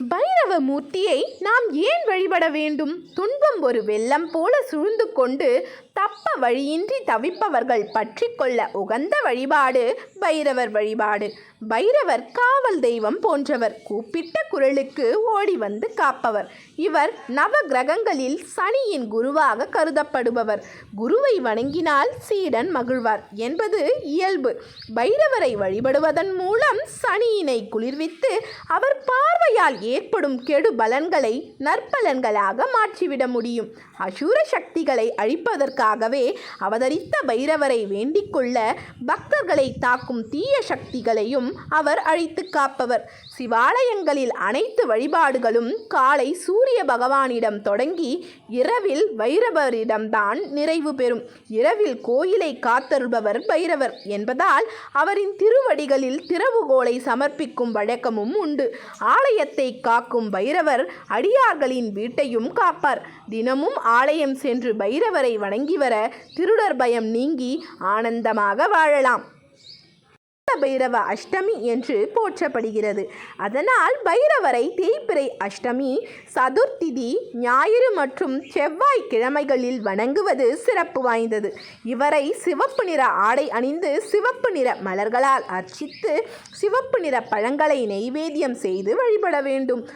பைரவ மூர்த்தியை நாம் ஏன் வழிபட வேண்டும்? துன்பம் ஒரு வெள்ளம் போல சுழ்ந்து கொண்டு தப்ப வழியின்றி தவிப்பவர்கள் பற்றி கொள்ள உகந்த வழிபாடு பைரவர் வழிபாடு. பைரவர் காவல் தெய்வம் போன்றவர் கூப்பிட்ட குரலுக்கு ஓடி வந்து காப்பவர். இவர் நவ கிரகங்களில் சனியின் குருவாக கருதப்படுபவர். குருவை வணங்கினால் சீடன் மகிழ்வார் என்பது இயல்பு. பைரவரை வழிபடுவதன் மூலம் சனியினை குளிர்வித்து அவர் பார்வையால் ஏற்படும் கெடு பலன்களை நற்பலன்களாக மாற்றிவிட முடியும். அசூர சக்திகளை அழிப்பதற்காகவே அவதரித்த பைரவரை வேண்டிக்கொள்ள பக்தர்களை தாக்கும் தீய சக்திகளையும் அவர் அழித்து காப்பவர். சிவாலயங்களில் அனைத்து வழிபாடுகளும் காலை சூரிய பகவானிடம் தொடங்கி இரவில் பைரவரிடம்தான் நிறைவு பெறும். இரவில் கோயிலை காத்தருபவர் பைரவர் என்பதால் அவரின் திருவடிகளில் திறவுகோலை சமர்ப்பிக்கும் வழக்கமும் உண்டு. ஆலயத்தை காக்கும் பைரவர் அடியார்களின் வீட்டையும் காப்பார். தினமும் ஆலயம் சென்று பைரவரை வணங்கி வர திருடர் பயம் நீங்கி ஆனந்தமாக வாழலாம். பைரவ அஷ்டமி என்று போற்றப்படுகிறது. அதனால் பைரவரை தேய்பிறை அஷ்டமி சதுர்த்திதி ஞாயிறு மற்றும் செவ்வாய் கிழமைகளில் வணங்குவது சிறப்பு வாய்ந்தது. இவரை சிவப்பு நிற ஆடை அணிந்து சிவப்பு நிற மலர்களால் அர்ச்சித்து சிவப்பு நிற பழங்களை நெய்வேத்தியம் செய்து வழிபட வேண்டும்.